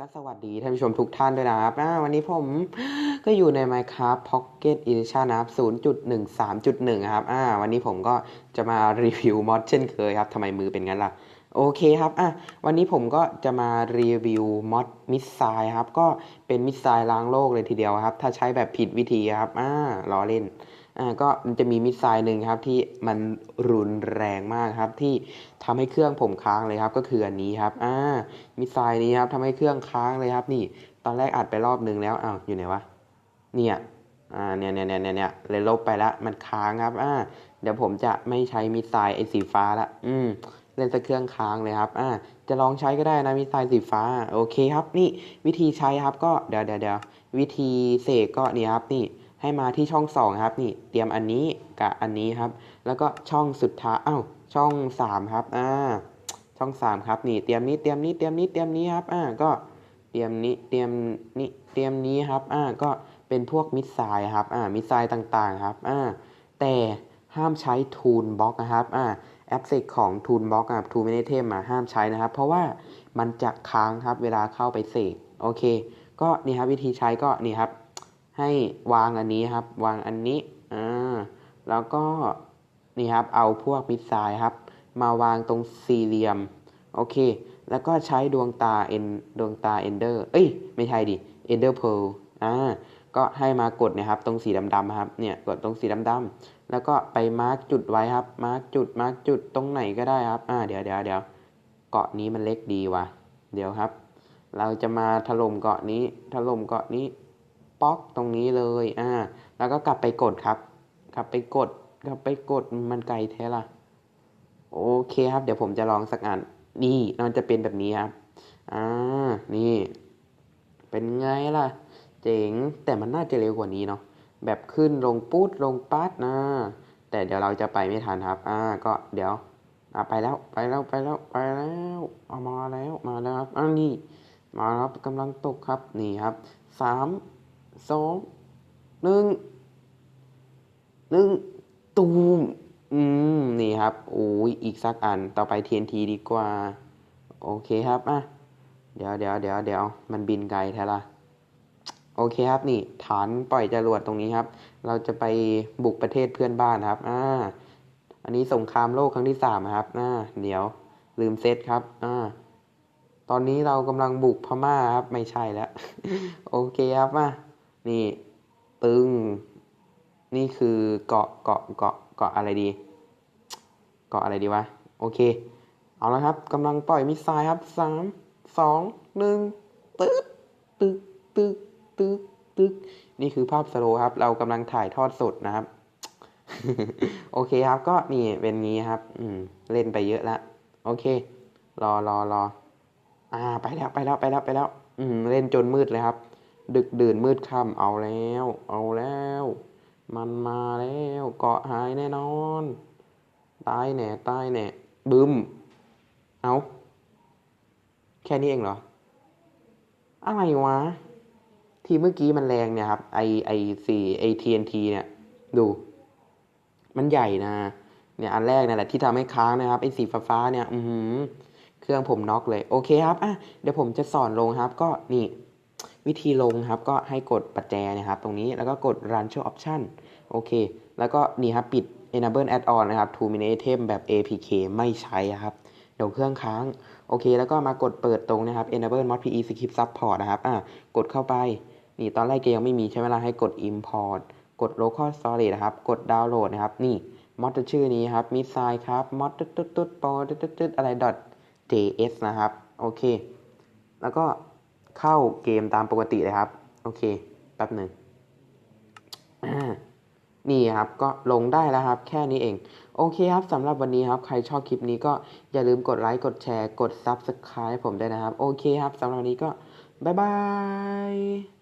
ก็สวัสดีท่านผู้ชมทุกท่านด้วยนะครับวันนี้ผมก็อยู่ใน Minecraft Pocket Edition นะครับ 0.13.1 ครับอ่าวันนี้ผมก็จะมารีวิวมอดเช่นเคยครับทำไมมือเป็นงั้นล่ะ โอเคครับอะวันนี้ผมก็จะมารีวิวมอดมิสไซล์ครับ ก็เป็นมิสไซล์ล้างโลกเลยทีเดียวครับ ถ้าใช้แบบผิดวิธีครับอ่าล้อเล่น ก็มันจะมีมิสไซล์หนึ่งครับที่มันรุนแรงมากครับ ที่ทำให้เครื่องผมค้างเลยครับ ก็คืออันนี้ครับอ่ามิสไซล์นี้ครับทำให้เครื่องค้างเลยครับ นี่ ตอนแรกอัดไปรอบนึงแล้วอ้าวอยู่ไหนวะเนี่ยอ่าเนี่ยเนี่ยเนี่ยเนี่ยเลยลบไปละมันค้างครับอ่าเดี๋ยวผมจะไม่ใช้มิสไซล์ไอ้สีฟ้าละอืมเล่นสเครื่องค้างเลยครับ อ่า จะลองใช้ก็ได้นะมิสไซล์สีฟ้า โอเคครับ นี่วิธีใช้ครับก็เดี๋ยวเดี๋ยวเดี๋ยววิธีเสกก็นี่ครับนี่ ให้มาที่ช่องสองครับนี่เตรียมอันนี้กับอันนี้ครับ แล้วก็ช่องสุดท้ายอ้าวช่องสามครับอ่าช่องสามครับนี่เตรียมนี้เตรียมนี้เตรียมนี้เตรียมนี้ครับอ่าก็เตรียมนี้เตรียมนี้เตรียมนี้ครับอ่าก็เป็นพวกมิสไซล์ครับอ่ามิสไซล์ต่างๆครับอ่าแต่ห้ามใช้ทูนบล็อกนะครับอ่าแอปเซกของทูนบล็อกครับทูมิเนเทมมาห้ามใช้นะครับ เพราะว่ามันจะค้างครับเวลาเข้าไปเสกโอเค ก็นี่ครับวิธีใช้ก็นี่ครับ ให้วางอันนี้ครับ วางอันนี้อ่าแล้วก็นี่ครับเอาพวกมิสไซล์ครับ มาวางตรงสี่เหลี่ยมโอเค แล้วก็ใช้ดวงตาเอ็นดวงตาเอนเดอร์เอ้ยไม่ใช่ดิเอนเดอร์เพลอ่าก็ให้มากดนะครับ ตรงสีดำๆครับเนี่ยกดตรงสีดำๆแล้วก็ไปมาร์กจุดไว้ครับ มาร์กจุดมาร์กจุดตรงไหนก็ได้ครับอ่าเดี๋ยวเดี๋ยวเดี๋ยวเกาะนี้มันเล็กดีว่ะ เดี๋ยวครับ เราจะมาถล่มเกาะนี้ถล่มเกาะนี้ ป๊อกตรงนี้เลยอ่าแล้วก็กลับไปกดครับกลับไปกดกลับไปกดมันไกลแท้ละโอเคครับ เดี๋ยวผมจะลองสักอันนี่มันจะเป็นแบบนี้ครับอ่านี่ เป็นไงล่ะ เจ๋งแต่มันน่าจะเร็วกว่านี้เนาะแบบขึ้นลงปุ๊ดลงปัดนะแต่เดี๋ยวเราจะไปไม่ทันครับ อ่า ก็เดี๋ยวอ่าไปแล้วไปแล้วไปแล้วไปแล้วเอามาแล้วมาแล้วครับอ่านี่มาครับกำลังตกครับนี่ครับสาม สองหนึ่งหนึ่งตูมอืม นี่ครับโอ้ยอีกสักอันต่อไป TNT ดีกว่า โอเคครับอะเดี๋ยวเดี๋ยวเดี๋ยวเดี๋ยวมันบินไกลแท้ละโอเคครับนี่ ฐานปล่อยจรวดตรงนี้ครับ เราจะไปบุกประเทศเพื่อนบ้านครับ อ่า อันนี้สงครามโลกครั้งที่สามครับ อ่า เดี๋ยวลืมเซตครับ อ่า ตอนนี้เรากำลังบุกพม่าครับ ไม่ใช่แล้ว โอเคครับมา นี่ตึงนี่คือเกาะเกาะเกาะเกาะอะไรดี เกาะอะไรดีวะ โอเค เอาละครับกำลังปล่อยมิสไซล์ครับสามสองหนึ่งตึ๊ดตึ๊ดตึ๊ดตึ๊ดตึ๊ดนี่คือภาพสโลครับ เรากำลังถ่ายทอดสดนะครับ โอเคครับก็นี่เป็นงี้ครับ อืม เล่นไปเยอะล้วโอเค รอรอรออ่า ไปแล้วไปแล้วไปแล้วไปแล้ว อืม เล่นจนมืดเลยครับ ดึกดื่นมืดค่ำเอาแล้ว เอาแล้ว มันมาแล้วเกาะหายแน่นอน ตายแน่ตายแน่บึ้มเอาแค่นี้เองเหรอ อะไรวะ ทีเมื่อกี้มันแรงเนี่ยครับ ไอไอสี่ไอทีเอ็นทีเนี่ย ดู มันใหญ่นะ เนี่ยอันแรกนั่นแหละที่ทำให้ค้างนะครับ ไอสีฟ้าเนี่ย อือหือ เครื่องผมน็อกเลย โอเคครับ อะ เดี๋ยวผมจะสอนลงครับ ก็นี่ วิธีลงครับก็ให้กดปัจแจนะครับ ตรงนี้แล้วก็กด Run Show Option โอเค แล้วก็นี่ครับปิด Enable Add-on นะครับ To Mini Item แบบ APK ไม่ใช้ครับเดี๋ยวเครื่องค้าง โอเค แล้วก็มากดเปิดตรงนะครับ Enable Mod PE Skip Support นะครับอะกดเข้าไป นี่ตอนแรกกมยังไม่มีใช่ไหมล่ะให้กด Import กด Local Storage นะครับ กด Download นะครับ นี่มอดชื่อนี้ครับมิสไซครับมอดตุ๊ดตุ๊ดตุ๊ดปอตุ๊ดตุ๊ดตุ๊ดอะไร .js นะครับ โอเค แล้วก็ เข้าเกมตามปกติเลยครับ โอเคแป๊บหนึ่งนี่ครับก็ลงได้แล้วครับ แค่นี้เอง โอเคครับสำหรับวันนี้ครับ ใครชอบคลิปนี้ก็อย่าลืมกดไลค์กดแชร์ กด Subscribe ผมด้วยนะครับ โอเคครับสำหรับวันนี้ก็ บ๊ายบาย